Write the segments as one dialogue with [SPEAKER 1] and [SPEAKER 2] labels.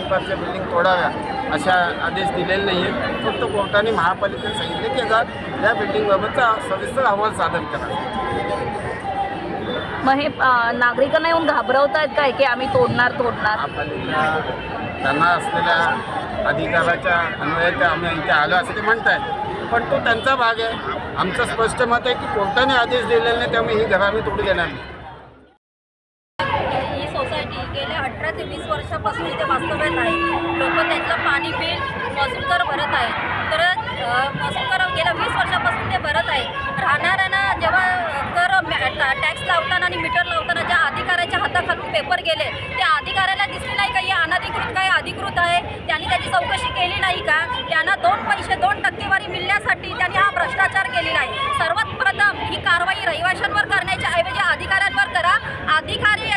[SPEAKER 1] पार्कच्या बिल्डिंग तोडाव्या अशा आदेश दिलेले नाही आहेत फक्त कोर्टाने महापालिकेने सांगितले की जा या बिल्डिंगबाबतचा सविस्तर अहवाल सादर करा.
[SPEAKER 2] मग हे नागरिकांना येऊन घाबरवतायत काय की आम्ही तोडणार तोडणार?
[SPEAKER 1] महापालिका त्यांना असलेल्या अधिकाराच्या अन्वये ते आम्ही इथे आलो असं ते म्हणतायत. पण तो त्यांचा भाग आहे. आमचं स्पष्ट मत आहे की कोर्टाने आदेश दिलेला नाही त्यामुळे ही घरं आम्ही तोडू देणार नाही.
[SPEAKER 3] अठरा ते वीस वर्षापासून इथे वास्तव्यात आहे. लोक त्यांचं पाणी बिल महसूल कर भरत आहेत. तर महसूल कर गेल्या वीस वर्षापासून ते भरत आहे राहणाऱ्यांना जेव्हा कर टॅक्स लावताना आणि मीटर लावताना ज्या अधिकाऱ्याच्या हाताखालून पेपर गेले त्या अधिकाऱ्याला दिसले नाही का हे अनधिकृत काय अधिकृत आहे? त्यांनी त्याची चौकशी केली नाही का? त्यांना दोन पैसे दोन टक्केवारी मिळण्यासाठी त्यांनी हा भ्रष्टाचार केलेला आहे. सर्वात प्रथम ही कारवाई रहिवाशांवर करण्याच्या ऐवजी अधिकाऱ्यांवर करा. अधिकारी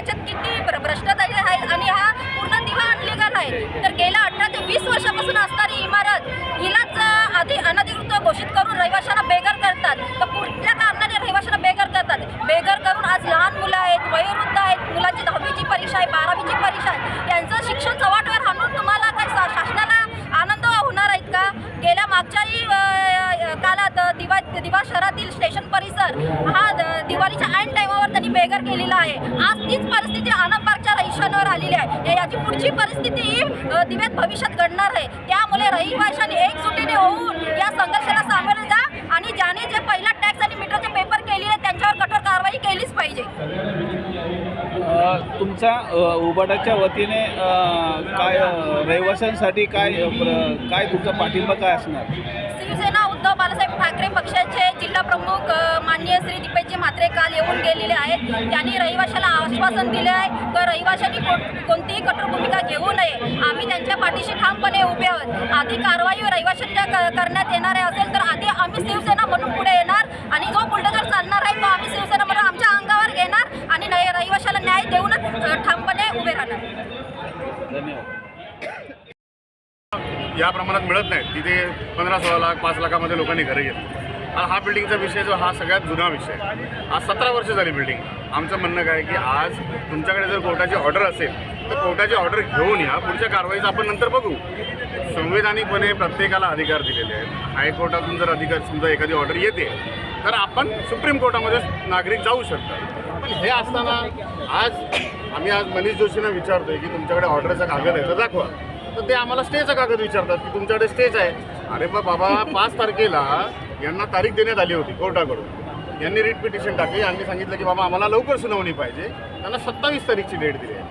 [SPEAKER 3] दिवा शहरातील स्टेशन परिसर हा दिवाळीच्या ऐन टायमावर त्यांनी बेघर केलेला आहे. आज तीच परिस्थिती आनंद पार्कच्या रहिवाशांवर आलेली आहे. याची पुढची परिस्थिती ही दिव्यात भविष्यात घडणार आहे. त्यामुळे रहिवाशांनी एकजुटीने होऊन या संघर्षाला सामोरे जा आणि ज्याने जे पहिला टॅक्स आणि मीटरचे पेपर केलेले आहेत, त्यांच्यावर कठोर कारवाई केलीच पाहिजे.
[SPEAKER 4] तुमच्या अ, उबाटाच्या वतीने काय रहिवाशांसाठी काय काय तुमचा पाठिंबा काय असणार?
[SPEAKER 3] शिवसेना उद्धव बाळासाहेब ठाकरे पक्षाचे आलेले आहेत. त्यांनी रहिवाशाला आश्वासन दिले आहे तर रहिवाशांनी कोणतीही कठोर भूमिका घेऊ नये. आम्ही त्यांच्या पाठीशी ठामपणे उभे आहोत. आधी कारवाई रहिवाशांच्या करण्यात येणार आहे असेल तर आधी आम्ही शिवसेना म्हणून पुढे येणार आणि जो बुलडोजर चालणार आहे तो आम्ही शिवसेना म्हणून आमच्या अंगावर घेणार आणि रहिवाशाला न्याय देऊनच ठामपणे उभे राहणार.
[SPEAKER 5] या प्रमाणात मिळत नाहीत. तिथे पंधरा सोळा लाख पाच लाखामध्ये लोकांनी घरं घेतली. हा बिल्डिंगचा विषय जो हा सगळ्यात जुना विषय आज सतरा वर्ष झाली बिल्डिंग. आमचं म्हणणं काय की आज तुमच्याकडे जर कोर्टाची ऑर्डर असेल तर कोर्टाची ऑर्डर घेऊन या. पुढच्या कारवाईचं आपण नंतर बघू. संवैधानिकपणे प्रत्येकाला अधिकार दिलेले आहेत. हायकोर्टातून जर अधिकार समजा एखादी ऑर्डर येते तर आपण सुप्रीम कोर्टामध्ये नागरिक जाऊ शकतात. पण हे असताना आज आम्ही आज मनीष जोशींना विचारतोय की तुमच्याकडे ऑर्डरचा कागद आहे तर दाखवा. तर ते आम्हाला स्टेचा कागद विचारतात की तुमच्याकडे स्टेज आहे. अरे बाबा पाच तारखेला यांना तारीख देण्यात आली होती कोर्टाकडून. यांनी रिट पिटिशन टाकली. यांनी सांगितलं की बाबा आम्हाला लवकर सुनावणी पाहिजे. त्यांना सत्तावीस तारीखची डेट दिली आहे.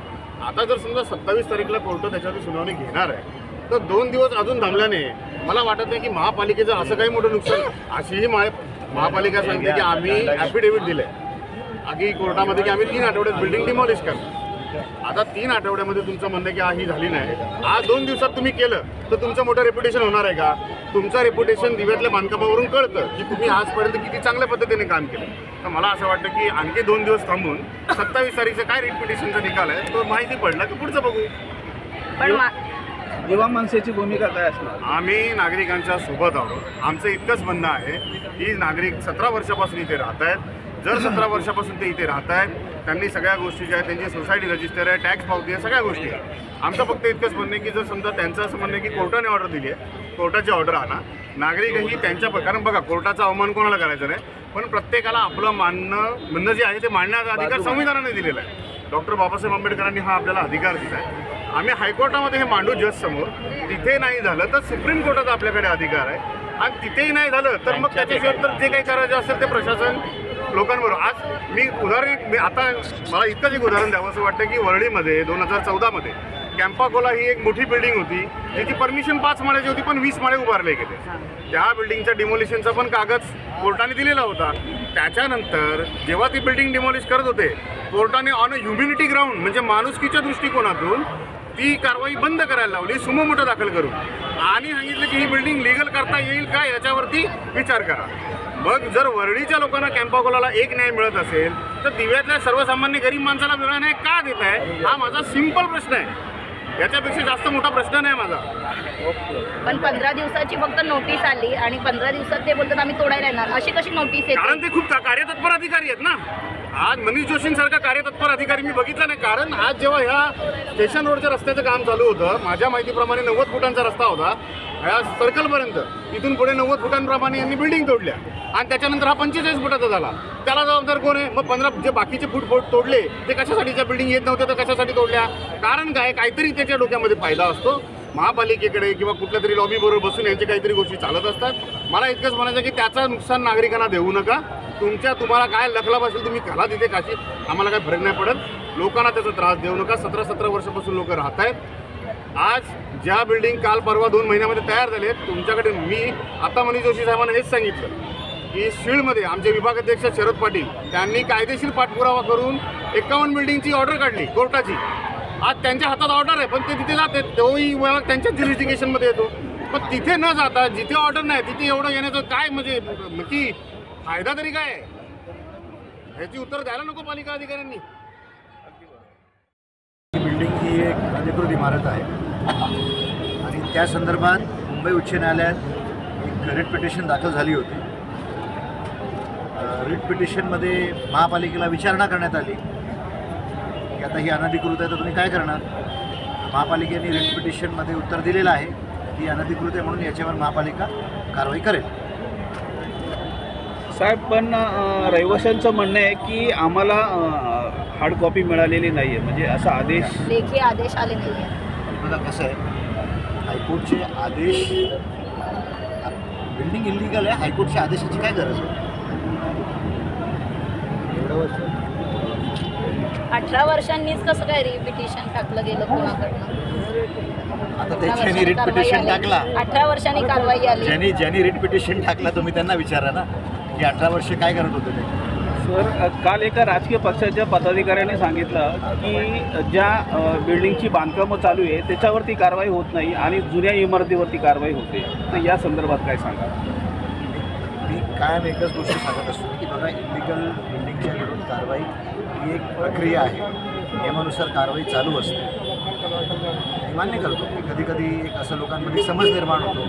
[SPEAKER 5] आता जर समजा सत्तावीस तारीखला कोर्ट त्याच्यावर सुनावणी घेणार आहे तर दोन दिवस अजून थांबल्याने मला वाटत नाही की महापालिकेचं असं काही मोठं नुकसान अशीही मा महापालिका सांगते की आम्ही ॲफिडेव्हिट दिले आधी कोर्टामध्ये की आम्ही तीन आठवड्यात बिल्डिंग डिमॉलिश करतो आता तीन आठवड्यामध्ये तुमचं म्हणणं की हा ही झाली नाही. आज दोन दिवसात तुम्ही केलं तर तुमचं मोठं रेप्युटेशन होणार आहे का? तुमचं रेप्युटेशन दिव्यातल्या बांधकामावरून कळतं की तुम्ही आजपर्यंत किती चांगल्या पद्धतीने काम केलं. तर मला असं वाटतं की आणखी दोन दिवस थांबून सत्तावीस तारीखचं काय रेप्युटेशनचा निकाल आहे तो माहिती पडला की पुढचं बघू.
[SPEAKER 2] पण मा
[SPEAKER 4] दिवा माणसाची भूमिका काय असणार?
[SPEAKER 5] आम्ही नागरिकांच्या सोबत आहोत. आमचं इतकंच म्हणणं आहे की नागरिक सतरा वर्षापासून इथे राहत आहेत जर सतरा वर्षापासून ते इथे राहत आहेत त्यांनी सगळ्या गोष्टी ज्या आहेत त्यांची सोसायटी रजिस्टर आहे टॅक्स पावती आहे सगळ्या गोष्टी आहेत आमचं फक्त इतकंच म्हणणं आहे की जर समजा त्यांचं असं म्हणणं आहे की कोर्टाने ऑर्डर दिली आहे कोर्टाची ऑर्डर आणा. नागरिकही त्यांच्या कारण बघा कोर्टाचा अवमान कोणाला करायचा नाही पण प्रत्येकाला आपलं मानणं म्हणणं जे आहे ते मांडण्याचा अधिकार संविधानाने दिलेला आहे. डॉक्टर बाबासाहेब आंबेडकरांनी हा आपल्याला अधिकार दिला आहे आम्ही हायकोर्टामध्ये हे मांडू जज समोर तिथे नाही झालं तर सुप्रीम कोर्टाचा आपल्याकडे अधिकार आहे. आणि तिथेही नाही झालं तर मग त्याच्याशिवाय तर जे काही करायचं असेल ते प्रशासन लोकांबरोबर आज मी उदाहरण एक- मी आता मला इतकंच एक उदाहरण द्यावं असं वाटतं की वरळीमध्ये दोन हजार चौदामध्ये कॅम्पाकोला ही एक मोठी बिल्डिंग होती ज्याची परमिशन पाच माळ्याची होती पण वीस माळे उभारले गेले. त्या बिल्डिंगच्या डिमोलिशनचा पण कागद कोर्टाने दिलेला होता. त्याच्यानंतर जेव्हा ती बिल्डिंग डिमॉलिश करत होते कोर्टाने ऑन अ ह्युमिनिटी ग्राउंड म्हणजे माणुसकीच्या दृष्टिकोनातून ती कारवाई बंद करायला लावली सुमो मोठं दाखल करून. आणि सांगितलं की ही बिल्डिंग लिगल करता येईल का याच्यावरती विचार करा. मग जर वरळीच्या लोकांना कॅम्पाकोलाला एक न्याय मिळत असेल तर दिव्यातल्या सर्वसामान्य गरीब माणसाला वेगळा न्याय का देत आहे? हा माझा सिंपल प्रश्न आहे. याच्यापेक्षा जास्त मोठा प्रश्न नाही माझा.
[SPEAKER 2] पण पंधरा दिवसाची फक्त नोटीस आली आणि पंधरा दिवसात ते बोलतात आम्ही तोडायला येणार. अशी कशी नोटीस
[SPEAKER 5] कारण
[SPEAKER 2] येते
[SPEAKER 5] ते खूप कार्यतत्पर अधिकारी आहेत ना. आज मनीष जोशींसारखा कार्यतत्पर अधिकारी मी बघितला नाही. कारण आज जेव्हा ह्या स्टेशन रोडच्या रस्त्याचं काम चालू होतं माझ्या माहितीप्रमाणे नव्वद फुटांचा रस्ता होता. ह्या सर्कलपर्यंत इथून पुढे नव्वद फुटांप्रमाणे यांनी बिल्डिंग तोडल्या. आणि त्याच्यानंतर हा पंचेचाळीस फुटाचा झाला. त्याला जबाबदार कोण आहे? मग पंधरा जे बाकीचे फूट फूट तोडले ते कशासाठी ज्या बिल्डिंग येत नव्हत्या तर कशासाठी तोडल्या? कारण काय? काहीतरी त्याच्या डोक्यामध्ये फायदा असतो. महापालिकेकडे किंवा कुठल्या तरी लॉबीबरोबर बसून यांचे काहीतरी गोष्टी चालत असतात. मला इतकंच म्हणायचं की त्याचं नुकसान नागरिकांना देऊ नका. तुमच्या तुम्हाला काय लखलाभ असेल तुम्ही घाला तिथे काशी. आम्हाला काही फरक नाही पडत. लोकांना त्याचा त्रास देऊ नका. सतरा सतरा वर्षापासून लोक राहत आहेत. आज ज्या बिल्डिंग काल परवा दोन महिन्यामध्ये तयार झाले तुमच्याकडे मी आता मनीष जोशी साहेबांना हेच सांगितलं की शीडमध्ये आमचे विभागाध्यक्ष शरद पाटील त्यांनी कायदेशीर पाठपुरावा करून एकावन्न बिल्डिंगची ऑर्डर काढली कोर्टाची. आज त्यांच्या हातात ऑर्डर आहे पण ते तिथे जाते तोही विभाग त्यांच्या ज्युरिस्टिकेशनमध्ये येतो. पण तिथे न जाता जिथे ऑर्डर नाही तिथे एवढं येण्याचं काय म्हणजे नक्की फायदा तरी काय? ह्याची उत्तर द्यायला नको पालिका अधिकाऱ्यांनी.
[SPEAKER 6] ही बिल्डिंग ही एक अधिकृत इमारत आहे. आणि त्या संदर्भात मुंबई उच्च न्यायालयात एक रिट पिटिशन दाखल झाली होती. रिट पिटिशनमध्ये महापालिकेला विचारणा करण्यात आली. की आता ही अनधिकृत आहे तर तुम्ही काय करणार? महापालिकेने रिट पिटिशनमध्ये उत्तर दिलेलं आहे की अनधिकृत आहे म्हणून याच्यावर महापालिका कारवाई करेल.
[SPEAKER 4] साहेब पण रहिवाशांचं म्हणणं आहे की आम्हाला हार्ड कॉपी मिळालेली नाही आहे म्हणजे असा आदेश
[SPEAKER 2] लेखी आदेश आले नाही
[SPEAKER 6] बघा कसं आहे हायकोर्टचे आदेश बिल्डिंग इलिगल आहे हायकोर्टच्या आदेशाची काय गरज आहे? एवढं वर्ष?
[SPEAKER 2] अठरा वर्षांनीच कसं काय रिपिटिशन टाकलं गेलं कोणाकडनं?
[SPEAKER 6] आता
[SPEAKER 2] अठरा
[SPEAKER 6] त्याच्यानी रिट
[SPEAKER 2] वर्षांनी
[SPEAKER 6] पिटिशन
[SPEAKER 2] कारवाई
[SPEAKER 6] टाकला.
[SPEAKER 2] आली. अठरा वर्षांनी कारवाई आली.
[SPEAKER 6] ज्यांनी ज्यांनी रिट पिटिशन टाकला तुम्ही त्यांना विचारा ना. की अठरा वर्ष काय करत होते ते?
[SPEAKER 4] सर काल एका राजकीय पक्षाच्या पदाधिकाऱ्याने सांगितलं की ज्या बिल्डिंगची बांधकामं चालू आहे त्याच्यावरती कारवाई होत नाही आणि जुन्या इमारतीवरती कारवाई होते. तर या संदर्भात काय सांगा
[SPEAKER 6] मी कायम एकच गोष्ट सांगत असतो की बघा इलिगल बिल्डिंगच्या विरुद्ध कारवाई ही एक प्रक्रिया आहे. नियमानुसार कारवाई चालू असते. मी मान्य करतो की कधी कधी एक असं लोकांमध्ये समज निर्माण होतो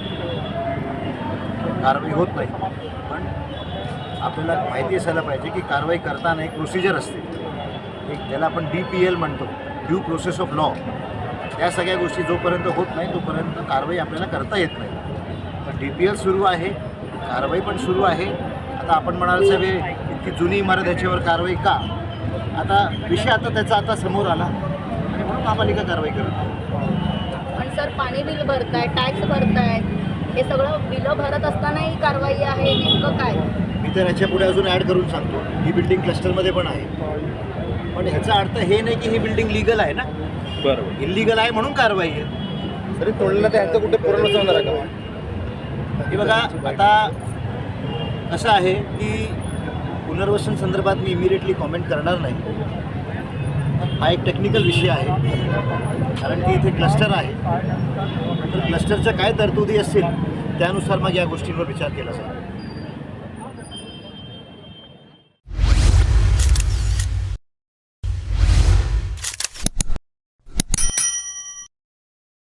[SPEAKER 6] कारवाई होत नाही. पण आपल्याला माहिती असायला पाहिजे की कारवाई करताना एक प्रोसिजर असते. एक ज्याला आपण डी पी एल म्हणतो ड्यू प्रोसेस ऑफ लॉ त्या सगळ्या गोष्टी जोपर्यंत होत नाही तोपर्यंत कारवाई आपल्याला करता येत नाही. पण डी पी एल सुरू आहे कारवाई पण सुरू आहे. आता आपण म्हणाल साहेब इतकी जुनी इमारत याच्यावर कारवाई का? आता विषय आता त्याचा आता समोर आला. आणि म्हणून महापालिका कारवाई करत आहे.
[SPEAKER 2] पण सर पाणी बिल भरताय टॅक्स भरताय. हे सगळं बिलं भरत असतानाही कारवाई आहे नेमकं काय?
[SPEAKER 6] मी तर याच्यापुढे अजून ॲड करून सांगतो. ही बिल्डिंग क्लस्टरमध्ये पण आहे. पण ह्याचा अर्थ हे नाही की ही बिल्डिंग लिगल आहे ना?
[SPEAKER 4] बरोबर.
[SPEAKER 6] इलिगल आहे म्हणून कारवाई आहे.
[SPEAKER 1] तरी तोडलेलं त्यांचं कुठे पूर्ण होणार आहे का?
[SPEAKER 6] हे बघा आता असं आहे की पुनर्वसन संदर्भात मी इमिडिएटली कॉमेंट करणार नाही. हा एक टेक्निकल विषय आहे. कारण की इथे क्लस्टर आहे. तर क्लस्टरच्या काय तरतुदी असतील त्यानुसार मग या गोष्टींवर विचार केला जाईल.